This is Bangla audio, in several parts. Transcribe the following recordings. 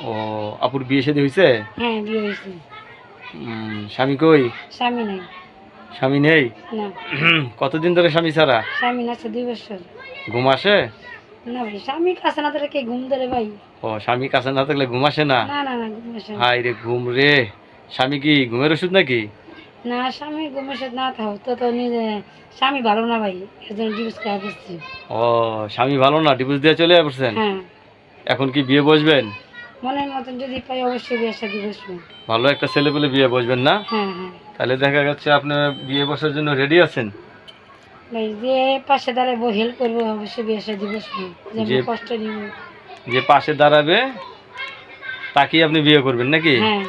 ও আপুর বিয়ে শাদী হয়েছে হ্যাঁ বিয়ে হয়েছে স্বামী কই? স্বামী নেই। স্বামী নেই? না। কতদিন ধরে স্বামী ছাড়া? স্বামী আছে দুই বছর। ঘুম আসে? না ভাই স্বামী কাছে না কে ঘুম ধরে ভাই? ও স্বামী কাছে না থাকলে ঘুম আসে না? না না না ঘুম আসে না। হাই রে ঘুম রে। স্বামী কি ঘুমের ওষুধ নাকি? না স্বামী ঘুমের সাথে না থাও তো তো নিজে স্বামী ভালো না ভাই এর ডিভোর্স করে দিচ্ছি ও স্বামী ভালো না ডিভোর্স দিয়ে চলে আসছেন? হ্যাঁ। এখন কি বিয়ে বসবেন? মনের মতন যদি পাই অবশ্যই বিয়ে সাথে বসবো। ভালো একটা ছেলে পেলে বিয়ে বসবেন না? হ্যাঁ হ্যাঁ। তাহলে দেখা যাচ্ছে আপনার বিয়ে বসার জন্য রেডি আছেন? ভাই যে পাশে দাঁড়াবো হেল্প করব অবশ্যই বিয়ে সাথে বসবো। যে- কষ্ট নিব। যে পাশে দাঁড়াবে তাকেই আপনি বিয়ে করবেন নাকি? হ্যাঁ।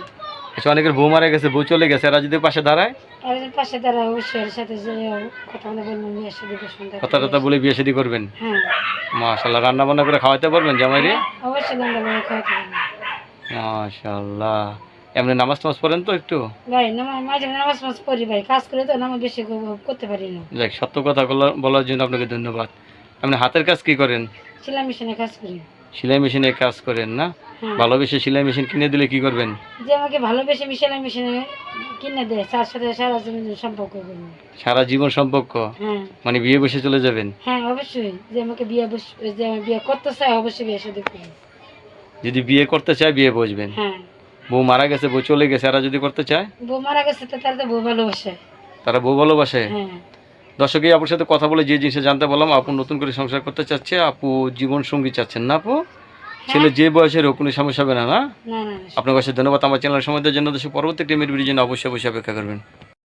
আচ্ছা অনেকের বউ মারা গেছে বউ চলে গেছে এরা যদি পাশে দাঁড়ায়? পাশে অবশ্যই সাথে কথা বলে বিয়ে টথা বলে বিয়ে শাদী করবেন। হ্যাঁ। মাশাল্লাহ রান্না বান্না করে খাওয়াতে পারবেন জামাই রে মাশাল্লাহ এমনি নামাজ টামাজ পড়েন তো একটু? ভাই নামাজ মাঝে মাঝে নামাজ মাস পড়ি ভাই কাজ করে তো নামাজ বেশি করতে পারি না। দেখ সত্য কথা বলার জন্য আপনাকে ধন্যবাদ। আপনি হাতের কাজ কি করেন? সেলাই মেশিনে কাজ করি। সেলাই মেশিনে কাজ করেন না? ভালোবেসে সেলাই মেশিন কিনে দিলে কি করবেন? যে আমাকে ভালোবেসে সেলাই মেশিনে কিনে দেয় তার সাথে সারা জীবন সম্পর্ক করব। সারা জীবন সম্পর্ক? হ্যাঁ। মানে বিয়ে বসে চলে যাবেন? হ্যাঁ অবশ্যই। যে আমাকে বিয়ে বস- যে আমি বিয়ে করতে চাই অবশ্যই বিয়ে সাথে করব। যদি বিয়ে করতে চায় বিয়ে বসবেন? হ্যাঁ। বউ মারা গেছে বউ চলে গেছে এরা যদি করতে চায়? বউ মারা গেছে তো তার তো বউ ভালোবাসে। তারা বউ ভালোবাসে? হ্যাঁ। দর্শক এই আপুর সাথে কথা বলে যে জিনিসটা জানতে পারলাম আপু নতুন করে সংসার করতে চাচ্ছে আপু জীবন সঙ্গী চাচ্ছেন না আপু? ছেলে যে বয়সের হোক কোনো সমস্যা হবে না না? আপনার কাছে ধন্যবাদ আমার চ্যানেল সময় দেওয়ার জন্য দর্শক পরবর্তী টিমের ভিডিও জন্য অবশ্যই অবশ্যই অপেক্ষা করবেন।